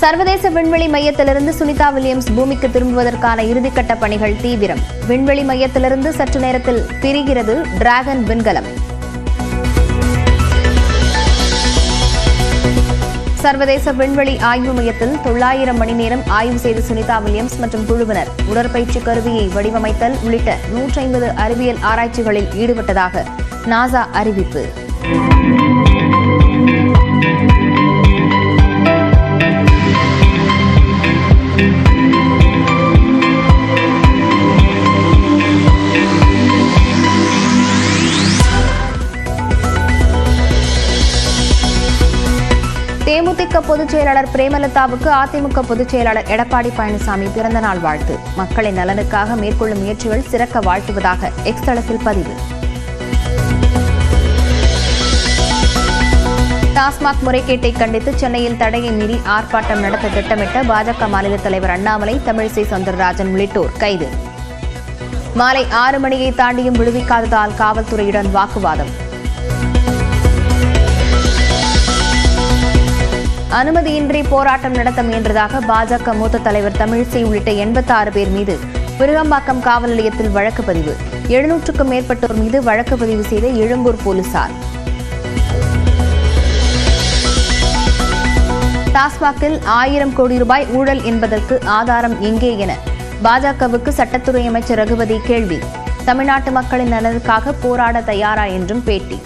சர்வதேச விண்வெளி மையத்திலிருந்து சுனிதா வில்லியம்ஸ் பூமிக்கு திரும்புவதற்கான இறுதிக்கட்ட பணிகள் தீவிரம். விண்வெளி மையத்திலிருந்து சற்று நேரத்தில் பிரிகிறது டிராகன் விண்கலம். சர்வதேச விண்வெளி ஆய்வு மையத்தில் தொள்ளாயிரம் மணி நேரம் ஆய்வு செய்த சுனிதா வில்லியம்ஸ் மற்றும் குழுவினர் உடற்பயிற்சி கருவியை வடிவமைத்தல் உள்ளிட்ட நூற்றி ஐம்பது அறிவியல் ஆராய்ச்சிகளில் ஈடுபட்டதாக நாசா அறிவிப்பு. தேமுதிக பொதுச் செயலாளர் பிரேமலதாவுக்கு அதிமுக பொதுச் செயலாளர் எடப்பாடி பழனிசாமி பிறந்தநாள் வாழ்த்து. மக்களின் நலனுக்காக மேற்கொள்ளும் முயற்சிகள் சிறக்க வாழ்த்துவதாக எக்ஸ் தளத்தில் பதிவு. டாஸ்மாக் முறைகேட்டை கண்டித்து சென்னையில் தடையை மீறி ஆர்ப்பாட்டம் நடத்த திட்டமிட்ட பாஜக மாநில தலைவர் அண்ணாமலை தமிழிசை சவுந்தரராஜன் உள்ளிட்டோர் கைது. மாலை ஆறு மணியை தாண்டியும் விடுவிக்காததால் காவல்துறையுடன் வாக்குவாதம். அனுமதியின்றி போராட்டம் நடத்த முயன்றதாக பாஜக மூத்த தலைவர் தமிழிசை உள்ளிட்ட எண்பத்தாறு பேர் மீது விருகம்பாக்கம் காவல் நிலையத்தில் வழக்கு பதிவு. எழுநூற்றுக்கும் மேற்பட்டோர் மீது வழக்கு பதிவு செய்த எழும்பூர் போலீசார். டாஸ்மாகில் ஆயிரம் கோடி ரூபாய் ஊழல் என்பதற்கு ஆதாரம் எங்கே என பாஜகவுக்கு சட்டத்துறை அமைச்சர் ரகுபதி கேள்வி. தமிழ்நாட்டு மக்களின் நலனுக்காக போராட தயாரா என்றும் பேட்டி.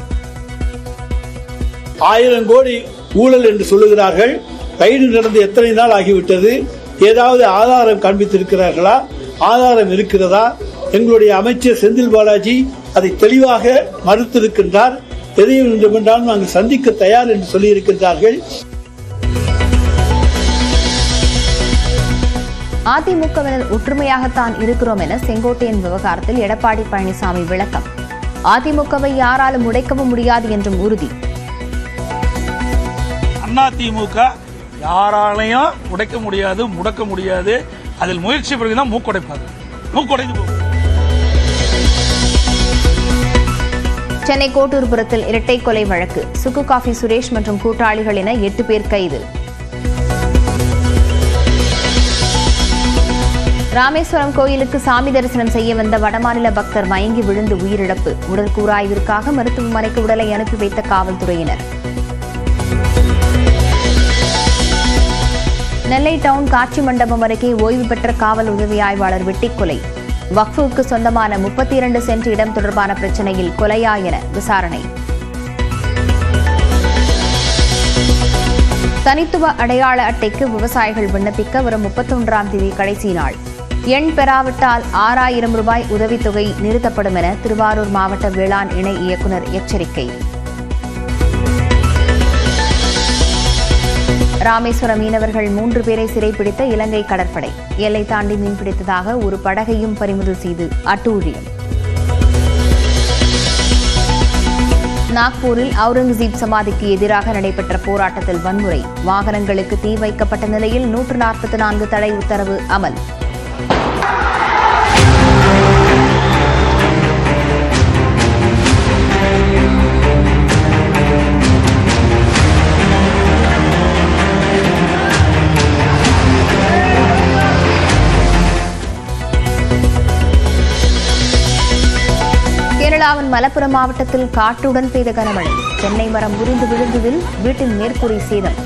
ஆயிரம் கோடி ஊழல் என்று சொல்லுகிறார்கள். கைது நடந்து எத்தனை நாள் ஆகிவிட்டது? ஏதாவது ஆதாரம் காண்பித்திருக்கிறார்களா? ஆதாரம் இருக்கிறதா? எங்களுடைய அமைச்சர் செந்தில் பாலாஜி அதை தெளிவாக மறுத்திருக்கின்றார். எதையும் வேண்டுமென்றாலும் நாங்கள் சந்திக்க தயார் என்று சொல்லியிருக்கின்றார்கள். அதிமுகவினர் ஒற்றுமையாகத்தான் இருக்கிறோம் என செங்கோட்டையன் விவகாரத்தில் எடப்பாடி பழனிசாமி விளக்கம். அதிமுகவை யாராலும் உடைக்கவும் முடியாது என்றும் உறுதி. அதிமுக யாராலையும் உடைக்க முடியாது முடக்க முடியாது. அதில் முயற்சி பிறகுதான் மூக்குடைப்பாங்க மூக்குடைந்து போகும். சென்னை கோட்டூர்புரத்தில் இரட்டை கொலை வழக்கு. சுக்கு காஃபி சுரேஷ் மற்றும் கூட்டாளிகள் என எட்டு பேர் கைது. ராமேஸ்வரம் கோயிலுக்கு சாமி தரிசனம் செய்ய வந்த வடமாநில பக்தர் மயங்கி விழுந்து உயிரிழப்பு. உடல் கூராய்விற்காக மருத்துவமனைக்கு உடலை அனுப்பி வைத்த காவல்துறையினர். நெல்லை டவுன் காட்சி மண்டபம் அருகே ஓய்வு பெற்ற காவல் உதவி ஆய்வாளர் வெட்டிக்கொலை வக்ஃபுக்கு சொந்தமான முப்பத்தி இரண்டு சென்ட் இடம் தொடர்பான பிரச்சனையில் கொலையா என விசாரணை. தனித்துவ அடையாள அட்டைக்கு விவசாயிகள் விண்ணப்பிக்க வரும் முப்பத்தொன்றாம் தேதி கடைசி நாள். எண் பெறாவிட்டால் ஆறாயிரம் ரூபாய் உதவித்தொகை நிறுத்தப்படும் என திருவாரூர் மாவட்ட வேளாண் இணை இயக்குநர் எச்சரிக்கை. ராமேஸ்வரம் மீனவர்கள் மூன்று பேரை சிறைப்பிடித்த இலங்கை கடற்படை. எல்லை தாண்டி மீன்பிடித்ததாக ஒரு படகையும் பறிமுதல் செய்து அட்டூழியம். நாக்பூரில் அவுரங்கசீப் சமாதிக்கு எதிராக நடைபெற்ற போராட்டத்தில் வன்முறை. வாகனங்களுக்கு தீ வைக்கப்பட்ட நிலையில் நூற்று நாற்பத்தி நான்கு தடை உத்தரவு அமல். மலப்புரம் மாவட்டத்தில் காற்றுடன் பெய்த கனமழை. தென்னை மரம் முறிந்து விழுந்ததில் வீட்டின் மேற்கூரை சேதம்.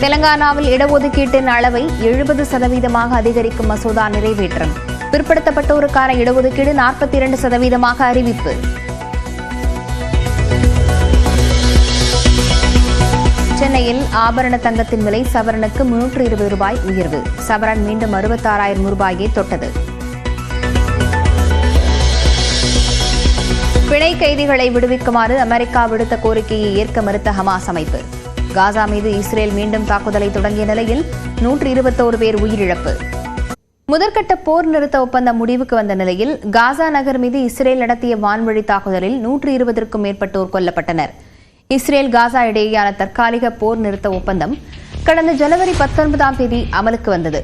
தெலங்கானாவில் இடஒதுக்கீட்டின் அளவை எழுபது சதவீதமாக அதிகரிக்கும் மசோதா நிறைவேற்றம். பிற்படுத்தப்பட்டோருக்கான இடஒதுக்கீடு நாற்பத்தி இரண்டு சதவீதமாக அறிவிப்பு. சென்னையில் ஆபரண தங்கத்தின் விலை சவரனுக்கு முன்னூற்று இருபது ரூபாய் உயர்வு. சவரன் மீண்டும் அறுபத்தாறாயிரம் ரூபாயை தொட்டது. பிணை கைதிகளை விடுவிக்குமாறு அமெரிக்கா விடுத்த கோரிக்கையை ஏற்க மறுத்த ஹமாஸ் அமைப்பு. காசா மீது இஸ்ரேல் மீண்டும் தாக்குதலை தொடங்கிய நிலையில் நூற்று இருபத்தோரு பேர் உயிரிழப்பு. முதற்கட்ட போர் நிறுத்த ஒப்பந்தம் முடிவுக்கு வந்த நிலையில் காசா நகர் மீது இஸ்ரேல் நடத்திய வான்வழி தாக்குதலில் நூற்று இருபதற்கும் மேற்பட்டோர் கொல்லப்பட்டனர். இஸ்ரேல் காசா இடையேயான தற்காலிக போர் நிறுத்த ஒப்பந்தம் கடந்த ஜனவரி பத்தொன்பதாம் தேதி அமலுக்கு வந்தது.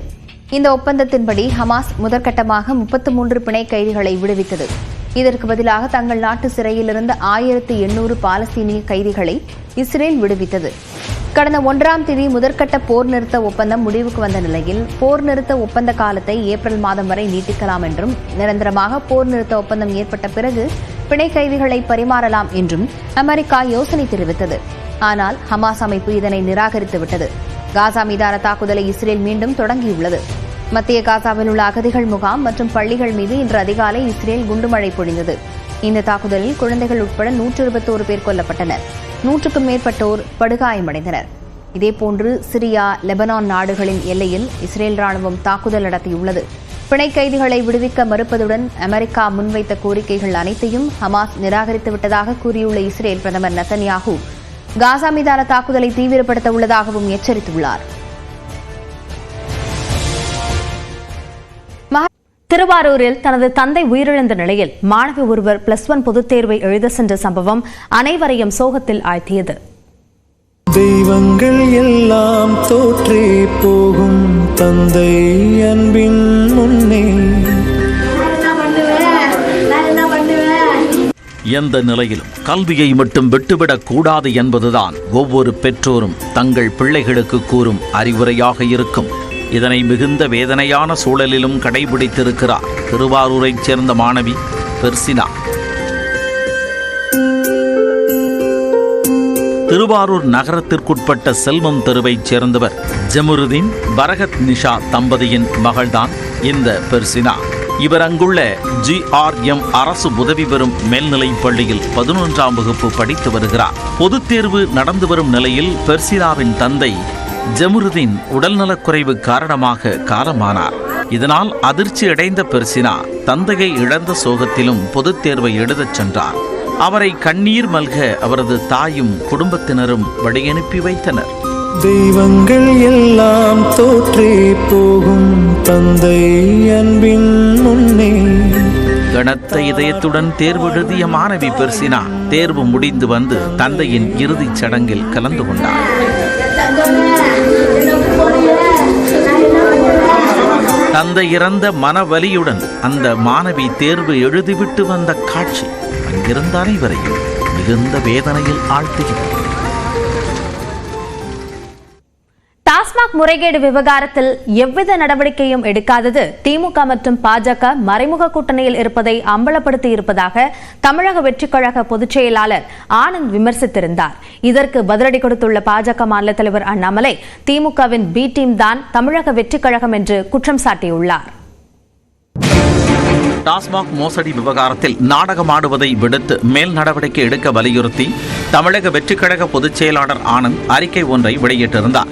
இந்த ஒப்பந்தத்தின்படி ஹமாஸ் முதற்கட்டமாக முப்பத்து மூன்று பிணை கைதிகளை விடுவித்தது. இதற்கு பதிலாக தங்கள் நாட்டு சிறையிலிருந்து ஆயிரத்தி ஆயிரத்து எண்ணூறு பாலஸ்தீனிய கைதிகளை இஸ்ரேல் விடுவித்தது. கடந்த ஒன்றாம் தேதி முதற்கட்ட போர் நிறுத்த ஒப்பந்தம் முடிவுக்கு வந்த நிலையில் போர் நிறுத்த ஒப்பந்த காலத்தை ஏப்ரல் மாதம் வரை நீட்டிக்கலாம் என்றும் நிரந்தரமாக போர் நிறுத்த ஒப்பந்தம் ஏற்பட்ட பிறகு பிணை கைதிகளை பரிமாறலாம் என்றும் அமெரிக்கா யோசனை தெரிவித்தது. ஆனால் ஹமாஸ் அமைப்பு இதனை நிராகரித்துவிட்டது காசா மீதான தாக்குதலை இஸ்ரேல் மீண்டும் தொடங்கியுள்ளது. மத்திய காசாவில் உள்ள அகதிகள் முகாம் மற்றும் பள்ளிகள் மீது இன்று அதிகாலை இஸ்ரேல் குண்டுமழை பொழிந்தது. இந்த தாக்குதலில் குழந்தைகள் உட்பட நூற்று இருபத்தோரு பேர் கொல்லப்பட்டனர். நூற்றுக்கும் மேற்பட்டோர் படுகாயமடைந்தனர். இதேபோன்று சிரியா லெபனான் நாடுகளின் எல்லையில் இஸ்ரேல் ராணுவம் தாக்குதல் நடத்தியுள்ளது. பிணை கைதிகளை விடுவிக்க மறுப்பதுடன் அமெரிக்கா முன்வைத்த கோரிக்கைகள் அனைத்தையும் ஹமாஸ் நிராகரித்து விட்டதாக கூறியுள்ள இஸ்ரேல் பிரதமர் நெத்தன்யாகு காசா மீதான தாக்குதலை தீவிரப்படுத்த உள்ளதாகவும் எச்சரித்துள்ளார். திருவாரூரில் தனது தந்தை உயிரிழந்த நிலையில் மாணவி ஒருவர் பிளஸ் ஒன் பொதுத் தேர்வை எழுத சென்ற சம்பவம் அனைவரையும் சோகத்தில் ஆழ்த்தியது. தெய்வங்கள் எல்லாம் தோற்றே போகும் தந்தை அன்பின் முன்னே. எந்த நிலையிலும் கல்வியை மட்டும் விட்டுவிடக் கூடாது என்பதுதான் ஒவ்வொரு பெற்றோரும் தங்கள் பிள்ளைகளுக்கு கூறும் அறிவுரையாக இருக்கும். இதனை மிகுந்த வேதனையான சூழலிலும் கடைபிடித்திருக்கிறார். திருவாரூரைச் சேர்ந்த மாணவி பெர்சினா. திருவாரூர் நகரத்திற்குட்பட்ட செல்வம் தெருவைச் சேர்ந்தவர் ஜமுருதீன் பரகத் நிஷா தம்பதியின் மகள்தான் இந்த பெர்சினா. இவர் அங்குள்ள ஜிஆர்எம் அரசு உதவி பெறும் மேல்நிலைப் பள்ளியில் பதினொன்றாம் வகுப்பு படித்து வருகிறார். பொதுத் தேர்வு நடந்து வரும் நிலையில் பெர்சினாவின் தந்தை ஜமுருதீன் உடல்நலக்குறைவு காரணமாக காலமானார். இதனால் அதிர்ச்சி அடைந்த பெர்சினா தந்தையை இழந்த சோகத்திலும் பொதுத் தேர்வை எழுதச் சென்றார். அவரை கண்ணீர் மல்க அவரது தாயும் குடும்பத்தினரும் வழியனுப்பி வைத்தனர். தெய்வங்கள் எல்லாம் தோற்றே போகும் தந்தை அன்பின் முன்னே. கனத்த இதயத்துடன் தேர்வு எழுதிய மாணவி பெர்சினா தேர்வு முடிந்து வந்து தந்தையின் இறுதிச் சடங்கில் கலந்து கொண்டார். தந்தை இறந்த மனவலியுடன் அந்த மாணவி தேர்வு எழுதிவிட்டு வந்த காட்சி அங்கிருந்த அனைவரையும் மிகுந்த வேதனையில் ஆழ்த்துகிறது. முறைகேடு விவகாரத்தில் எவ்வித நடவடிக்கையும் எடுக்காதது திமுக மற்றும் பாஜக மறைமுக கூட்டணியில் இருப்பதை அம்பலப்படுத்தி இருப்பதாக தமிழக வெற்றிக்கழக பொதுச் செயலாளர் ஆனந்த் விமர்சித்திருந்தார். இதற்கு பதிலடி கொடுத்துள்ள பாஜக மாநில தலைவர் அண்ணாமலை திமுகவின் பி டீம் தான் தமிழக வெற்றிக்கழகம் என்று குற்றம் சாட்டியுள்ளார். டாஸ்மாக் மோசடி விவகாரத்தில் நாடகமாடுவதை விடுத்து மேல் நடவடிக்கை எடுக்க வலியுறுத்தி தமிழக வெற்றிக்கழக பொதுச் செயலாளர் ஆனந்த் அறிக்கை ஒன்றை வெளியிட்டிருந்தார்.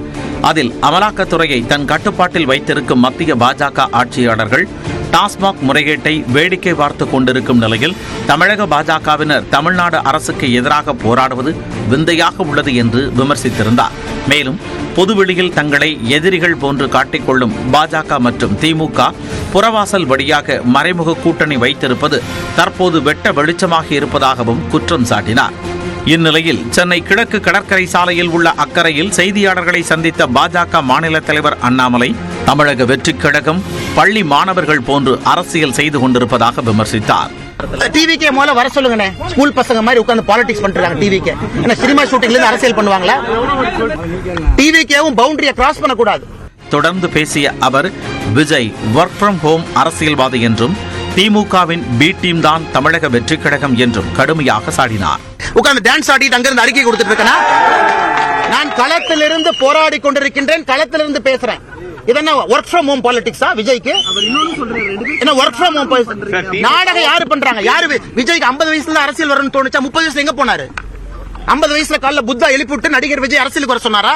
அதில் அமலாக்கத்துறையை தன் கட்டுப்பாட்டில் வைத்திருக்கும் மத்திய பாஜக ஆட்சியாளர்கள் டாஸ்மாக் முறைகேட்டை வேடிக்கை பார்த்து கொண்டிருக்கும் நிலையில் தமிழக பாஜகவினர் தமிழ்நாடு அரசுக்கு எதிராக போராடுவது விந்தையாக உள்ளது என்று விமர்சித்திருந்தார். மேலும் பொதுவெளியில் தங்களை எதிரிகள் போன்று காட்டிக்கொள்ளும் பாஜக மற்றும் திமுக புறவாசல் வழியாக மறைமுக கூட்டணி வைத்திருப்பது தற்போது வெட்ட வெளிச்சமாக இருப்பதாகவும் குற்றம் சாட்டினார். இந்நிலையில் சென்னை கிழக்கு கடற்கரை சாலையில் உள்ள அக்கறையில் செய்தியாளர்களை சந்தித்த பாஜக மாநில தலைவர் அண்ணாமலை தமிழக வெற்றிக் கழகம் பள்ளி மாணவர்கள் போன்று அரசியல் செய்து கொண்டிருப்பதாக விமர்சித்தார். டிவிக்கே முதல்ல வர சொல்லுங்கண்ணே. ஸ்கூல் பசங்க மாதிரி உட்கார்ந்து பாலிடிக்ஸ் பண்றாங்க டிவிக்கே ஏன்னா சினிமா ஷூட்டிங்ல அரசியல் பண்ணுவாங்களா? டிவிக்கேவும் பவுண்டரியை கிராஸ் பண்ணக்கூடாது. தொடர்ந்து பேசிய அவர் விஜய் ஒர்க் ஃப்ரம் ஹோம் அரசியல்வாதி என்றும் திமுகவின் பி டீம் தான் தமிழக வெற்றிக் கழகம் என்றும் கடுமையாக சாடினார். உட்கார்ந்து டான்ஸ் ஆடிட்டு அங்கிருந்து அறிக்கை கொடுத்துட்டு இருக்கேனா? நான் களத்திலிருந்து போராடி கொண்டிருக்கின்றேன் களத்திலிருந்து பேசுறேன். இதென்ன ஒர்க் ஃப்ரம் ஹோம் பாலிடிக்ஸா விஜய்க்கு? என்ன ஒர்க் ஃப்ரம் ஹோம் நாடகம் யாரு பண்றாங்க? யாரு விஜய்க்கு 50 வயசுல அரசியல் வரணும்னு தோணுச்சா? முப்பது வயசுல எங்க போனாரு? 50 வயசுல காலைல புத்தா எழுப்பி விட்டு நடிகர் விஜய் அரசியலுக்கு வர சொன்னாரா?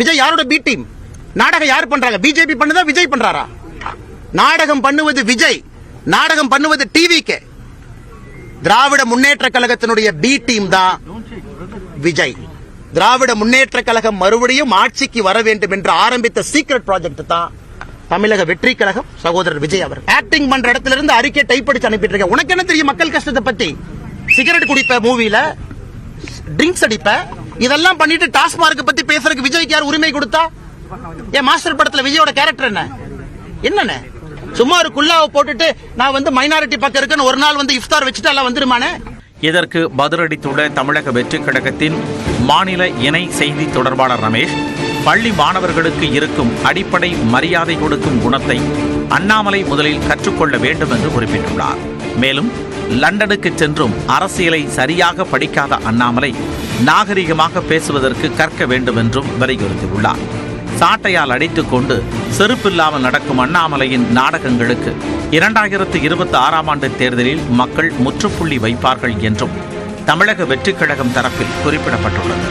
விஜய் யாரோட பி டீம் நாடகம் யாரு பண்றாங்க? பிஜேபி பண்ணுதா விஜய் பண்றாரா? நாடகம் பண்ணுவது விஜய். நாடகம் பண்ணுவது டிவிக்கு திராவிட முன்னேற்ற கழகத்தினுடைய பி டீம் தான் விஜய். திராவிட முன்னேற்ற கழகம் மறுபடியும் ஆட்சிக்கு வர வேண்டும் என்று ஆரம்பித்த சீக்ரெட் ப்ராஜெக்ட் தான் தமிழக வெற்றி கழகம் சகோதரர் விஜய் அவர் ஆக்டிங் பண்ற இடத்துல இருந்து அறிக்கை டைப் அடிச்சு அனுப்பிட்டு இருக்கேன் உனக்கு என்ன தெரியும் மக்கள் கஷ்டத்தை பத்தி? சிகரெட் குடிப்ப மூவில ட்ரிங்க்ஸ் அடிப்ப. இதெல்லாம் பண்ணிட்டு டாஸ்மார்க் பத்தி பேசுறதுக்கு விஜய்க்கு யார் உரிமை கொடுத்தா? ஏன் மாஸ்டர் படத்துல விஜயோட கேரக்டர் என்ன? என்னண்ணே? சும்மா ஒரு குல்லாவை போட்டுட்டு நான் வந்து மைனாரிட்டி பக்கம் இருக்குன்னு ஒரு நாள் வந்து இஃப்தார் வச்சுட்டு எல்லாம் வந்துருமானே? இதற்கு பதிலளித்துள்ள தமிழக வெற்றிக் கழகத்தின் மாநில இணை செய்தி தொடர்பாளர் ரமேஷ் பள்ளி மாணவர்களுக்கு இருக்கும் அடிப்படை மரியாதை கொடுக்கும் குணத்தை அண்ணாமலை முதலில் கற்றுக்கொள்ள வேண்டும் என்று குறிப்பிட்டுள்ளார். மேலும் லண்டனுக்கு சென்றும் அரசியலை சரியாக படிக்காத அண்ணாமலை நாகரிகமாக பேசுவதற்கு கற்க வேண்டும் என்றும் வலியுறுத்தியுள்ளார். சாட்டையால் அடித்துக் கொண்டு செருப்பில்லாமல் நடக்கும் அண்ணாமலையின் நாடகங்களுக்கு இரண்டாயிரத்து இருபத்தி ஆறாம் ஆண்டு தேர்தலில் மக்கள் முற்றுப்புள்ளி வைப்பார்கள் என்றும் தமிழக வெற்றிக் கழகம் தரப்பில் குறிப்பிடப்பட்டுள்ளது.